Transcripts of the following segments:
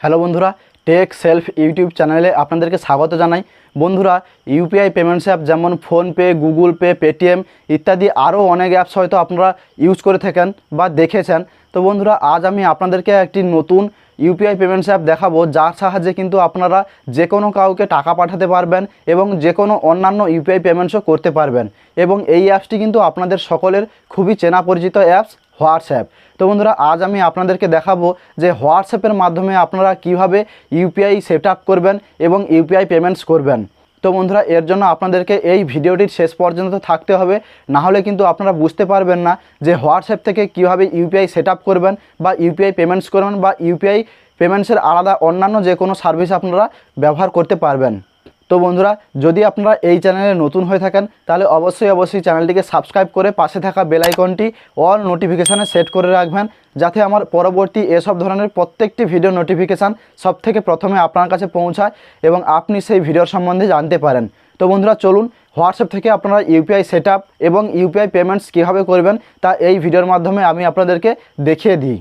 Hello বন্ধুরা take self YouTube চ্যানেলে আপনাদেরকে স্বাগত জানাই। বন্ধুরা, ইউপিআই পেমেন্টস অ্যাপ যেমন ফোনপে গুগল পে পেটিএম ইত্যাদি আরও অনেক অ্যাপস হয়তো আপনারা ইউজ করে থাকেন বা দেখেছেন। তো বন্ধুরা, আজ আমি আপনাদেরকে একটি নতুন ইউপিআই পেমেন্টস অ্যাপ দেখাবো, যার সাহায্যে কিন্তু আপনারা যে কোনো কাউকে টাকা পাঠাতে পারবেন এবং যে কোনো অন্যান্য ইউপিআই পেমেন্টসও করতে পারবেন। এবং এই অ্যাপসটি কিন্তু আপনাদের সকলের খুবই চেনা পরিচিত অ্যাপস হোয়াটসঅ্যাপ। তো বন্ধুরা, আজ আমি আপনাদেরকে দেখাবো যে হোয়াটসঅ্যাপের মাধ্যমে আপনারা কীভাবে ইউপিআই সেট আপ করবেন এবং ইউপিআই পেমেন্টস করবেন। তো বন্ধুরা, এর জন্য আপনাদেরকে এই ভিডিওটির শেষ পর্যন্ত থাকতে হবে। না হলে কিন্তু আপনারা বুঝতে পারবেন না যে হোয়াটসঅ্যাপ থেকে কীভাবে ইউপিআই সেট আপ করবেন বা ইউপিআই পেমেন্টস করবেন বা ইউপিআই পেমেন্টসের আলাদা অন্যান্য যে কোনো সার্ভিস আপনারা ব্যবহার করতে পারবেন। তো বন্ধুরা, যদি আপনারা এই চ্যানেলে নতুন হয়ে থাকেন, তাহলে অবশ্যই অবশ্যই চ্যানেলটিকে সাবস্ক্রাইব করে পাশে থাকা বেল আইকনটি অল নোটিফিকেশানে সেট করে রাখবেন, যাতে আমার পরবর্তী এসব ধরনের প্রত্যেকটি ভিডিও নোটিফিকেশান সব থেকে প্রথমে আপনার কাছে পৌঁছায় এবং আপনি সেই ভিডিওর সম্বন্ধে জানতে পারেন। তো বন্ধুরা, চলুন হোয়াটসঅ্যাপ থেকে আপনারা ইউপিআই সেট এবং ইউপিআই পেমেন্টস কীভাবে করবেন তা এই ভিডিওর মাধ্যমে আমি আপনাদেরকে দেখিয়ে দিই।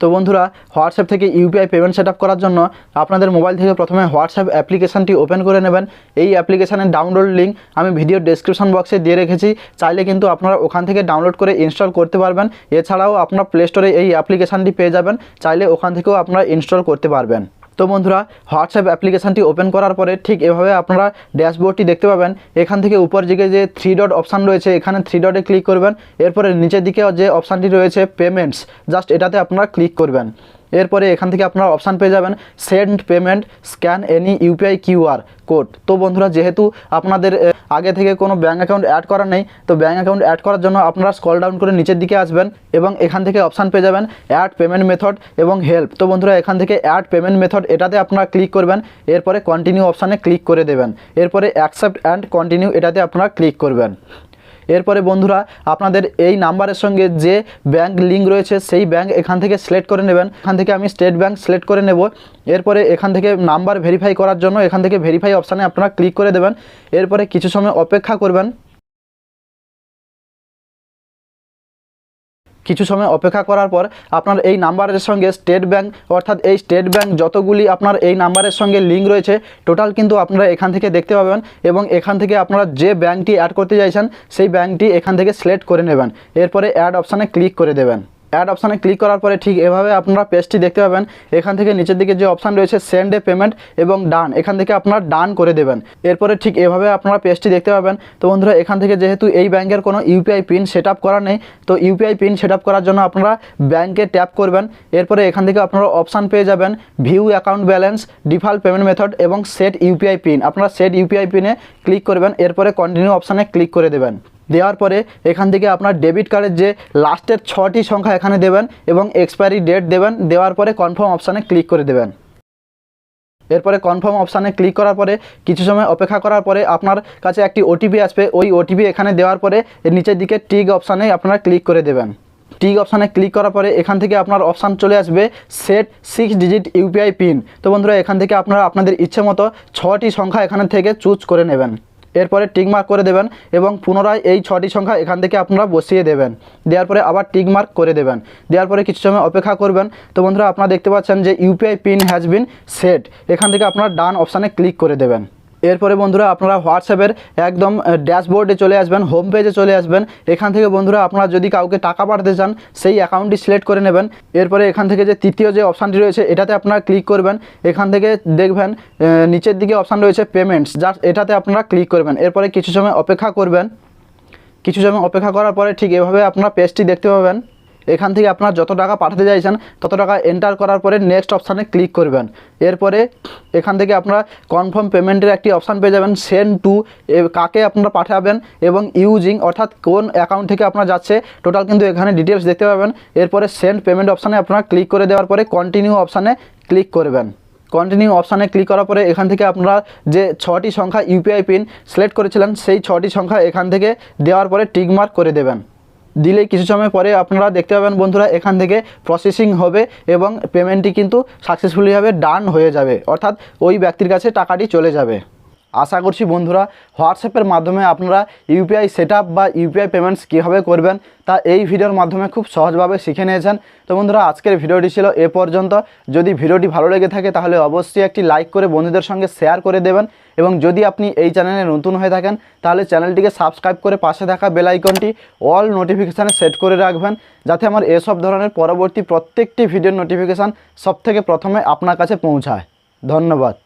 তো বন্ধুরা, হোয়াটসঅ্যাপ থেকে ইউপিআই পেমেন্ট সেট করার জন্য আপনাদের মোবাইল থেকে প্রথমে হোয়াটসঅ্যাপ অ্যাপ্লিকেশানটি ওপেন করে নেবেন। এই অ্যাপ্লিকেশানের ডাউনলোড লিঙ্ক আমি ভিডিও ডেসক্রিপশন বক্সে দিয়ে রেখেছি। চাইলে কিন্তু আপনারা ওখান থেকে ডাউনলোড করে ইনস্টল করতে পারবেন। এছাড়াও আপনার প্লে স্টোরে এই অ্যাপ্লিকেশানটি পেয়ে যাবেন। চাইলে ওখান থেকেও আপনারা ইনস্টল করতে পারবেন। তো বন্ধুরা, হোয়াটসঅ্যাপ অ্যাপ্লিকেশানটি ওপেন করার পরে ঠিক এভাবে আপনারা ড্যাশবোর্ডটি দেখতে পাবেন। এখান থেকে উপর দিকে যে থ্রি ডট অপশান রয়েছে, এখানে থ্রি ডটে ক্লিক করবেন। এরপরে নিচের দিকে যে অপশানটি রয়েছে পেমেন্টস জাস্ট এটাতে আপনারা ক্লিক করবেন। এরপরে এখান থেকে আপনারা অপশান পেয়ে যাবেন send payment scan any UPI QR code তো বন্ধুরা, যেহেতু আপনাদের আগে থেকে কোনো ব্যাঙ্ক অ্যাকাউন্ট অ্যাড করা নেই, তো ব্যাঙ্ক অ্যাকাউন্ট অ্যাড করার জন্য আপনারা স্কল ডাউন করে নিচের দিকে আসবেন এবং এখান থেকে অপশান পেয়ে যাবেন অ্যাড পেমেন্ট মেথড এবং হেল্প তো বন্ধুরা, এখান থেকে অ্যাড পেমেন্ট মেথড এটাতে আপনারা ক্লিক করবেন, এরপরে কন্টিনিউ অপশানে ক্লিক করে দেবেন। এরপরে অ্যাকসেপ্ট অ্যান্ড কন্টিনিউ এটাতে আপনারা ক্লিক করবেন। এরপরে বন্ধুরা, আপনাদের এই নাম্বারের সঙ্গে যে ব্যাংক লিঙ্ক রয়েছে, সেই ব্যাংক এখান থেকে সিলেক্ট করে নেবেন। এখান থেকে আমি স্টেট ব্যাংক সিলেক্ট করে নেব। এরপরে এখান থেকে নাম্বার ভেরিফাই করার জন্য এখান থেকে ভেরিফাই অপশানে আপনারা ক্লিক করে দেবেন। এরপরে কিছু সময় অপেক্ষা করবেন। কিছু সময় অপেক্ষা করার পর আপনার এই নাম্বারের সঙ্গে স্টেট ব্যাংক, অর্থাৎ এই স্টেট ব্যাংক যতগুলি আপনার এই নাম্বারের সঙ্গে লিঙ্ক রয়েছে, টোটাল কিন্তু আপনারা এখান থেকে দেখতে পাবেন এবং এখান থেকে আপনারা যে ব্যাংকটি অ্যাড করতে চাইছেন, সেই ব্যাংকটি এখান থেকে সিলেক্ট করে নেবেন। এরপরে অ্যাড অপশানে ক্লিক করে দেবেন। অ্যাড অপশানে ক্লিক করার পরে ঠিক এভাবে আপনারা পেজটি দেখতে পাবেন। এখান থেকে নিচের দিকে যে অপশান রয়েছে সেন্ড এ পেমেন্ট এবং ডান এখান থেকে আপনারা ডান করে দেবেন। এরপরে ঠিক এভাবে আপনারা পেজটি দেখতে পাবেন। তো বন্ধুরা, এখান থেকে যেহেতু এই ব্যাংকের কোনো ইউপিআই পিন সেট আপ করা নেই, তো ইউপিআই পিন সেট আপ করার জন্য আপনারা ব্যাংকে ট্যাপ করবেন। এরপরে এখান থেকে আপনারা অপশান পেয়ে যাবেন view account balance default payment method এবং সেট ইউপিআই পিন আপনারা সেট ইউপিআই পিনে ক্লিক করবেন, এরপরে কন্টিনিউ অপশানে ক্লিক করে দেবেন। দেওয়ার পরে এখান থেকে আপনার ডেবিট কার্ডের যে লাস্টের ছটি সংখ্যা এখানে দেবেন এবং এক্সপায়ারি ডেট দেবেন। দেওয়ার পরে কনফার্ম অপশানে ক্লিক করে দেবেন। এরপরে কনফার্ম অপশানে ক্লিক করার পরে কিছু সময় অপেক্ষা করার পরে আপনার কাছে একটি ওটিপি আসবে। ওই ওটিপি এখানে দেওয়ার পরে নিচের দিকে টিক অপশানে আপনারা ক্লিক করে দেবেন। টিক অপশানে ক্লিক করার পরে এখান থেকে আপনার অপশান চলে আসবে set six digit UPI PIN তো বন্ধুরা, এখান থেকে আপনারা আপনাদের ইচ্ছে মতো ছটি সংখ্যা এখান থেকে চুজ করে নেবেন। এরপরে টিকমার্ক করে দেবেন এবং পুনরায় এই ছটি সংখ্যা এখান থেকে আপনারা বসিয়ে দেবেন। দেওয়ার পরে আবার টিকমার্ক করে দেবেন। দেওয়ার পরে কিছু সময় অপেক্ষা করবেন। তো বন্ধুরা, আপনারা দেখতে পাচ্ছেন যে UPI PIN has been set এখান থেকে আপনারা ডান অপশানে ক্লিক করে দেবেন। এরপরে বন্ধুরা আপনারা হোয়াটসঅ্যাপের একদম ড্যাশবোর্ডে চলে আসবেন হোম পেজে চলে আসবেন। এখান থেকে বন্ধুরা আপনারা যদি কাউকে টাকা পাঠাতে চান, সেই অ্যাকাউন্টটি সিলেক্ট করে নেবেন। এরপরে এখান থেকে যে তৃতীয় যে অপশানটি রয়েছে, এটাতে আপনারা ক্লিক করবেন। এখান থেকে দেখবেন নিচের দিকে অপশান রয়েছে পেমেন্টস জাস্ট এটাতে আপনারা ক্লিক করবেন। এরপরে কিছু সময় অপেক্ষা করবেন। কিছু সময় অপেক্ষা করার পরে ঠিক এভাবে আপনারা পেজটি দেখতে পাবেন। এখান থেকে আপনারা যত টাকা পাঠাতে চাইছেন, তত টাকা এন্টার করার পরে নেক্সট অপশানে ক্লিক করবেন। এরপরে এখান থেকে আপনারা কনফার্ম পেমেন্টের একটি অপশান পেয়ে যাবেন সেন্ড টু কাকে আপনারা পাঠাবেন এবং ইউজিং অর্থাৎ কোন অ্যাকাউন্ট থেকে আপনার যাচ্ছে টোটাল কিন্তু এখানে ডিটেলস দেখতে পাবেন। এরপরে সেন্ড পেমেন্ট অপশানে আপনারা ক্লিক করে দেওয়ার পরে কন্টিনিউ অপশানে ক্লিক করবেন। কন্টিনিউ অপশানে ক্লিক করার পরে এখান থেকে আপনারা যে ছটি সংখ্যা ইউপিআই পিন সিলেক্ট করেছিলেন, সেই ছটি সংখ্যা এখান থেকে দেওয়ার পরে টিকমার্ক করে দেবেন। দিলেই কিছু সময় পরে আপনারা দেখতে পাবেন বন্ধুরা, এখান থেকে প্রসেসিং হবে এবং পেমেন্টটি কিন্তু সাকসেসফুলিভাবে ডান হয়ে যাবে। অর্থাৎ ওই ব্যক্তির কাছে টাকাটি চলে যাবে। আশা করছি বন্ধুরা হোয়াটসঅ্যাপের মাধ্যমে আপনারা ইউপিআই সেট বা ইউপিআই পেমেন্টস কীভাবে করবেন তা এই ভিডিওর মাধ্যমে খুব সহজভাবে শিখে নিয়েছেন। তো বন্ধুরা, আজকের ভিডিওটি ছিল এ পর্যন্ত। যদি ভিডিওটি ভালো লেগে থাকে তাহলে অবশ্যই একটি লাইক করে বন্ধুদের সঙ্গে শেয়ার করে দেবেন। এবং যদি আপনি এই চ্যানেলে নতুন হয়ে থাকেন, তাহলে চ্যানেলটিকে সাবস্ক্রাইব করে পাশে থাকা বেল আইকনটি অল নোটিফিকেশানে সেট করে রাখবেন, যাতে আমার এসব ধরনের পরবর্তী প্রত্যেকটি ভিডিওর নোটিফিকেশান সবথেকে প্রথমে আপনার কাছে পৌঁছায়। ধন্যবাদ।